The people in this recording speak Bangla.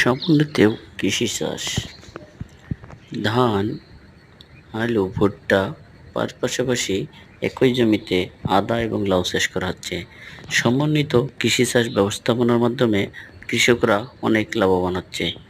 সমন্বিত কৃষি চাষ। ধান, আলু, ভুট্টা তার পাশাপাশি একই জমিতে আদা এবং লাউ চাষ করা হচ্ছে। সমন্বিত কৃষি চাষ ব্যবস্থাপনার মাধ্যমে কৃষকরা অনেক লাভবান হচ্ছে।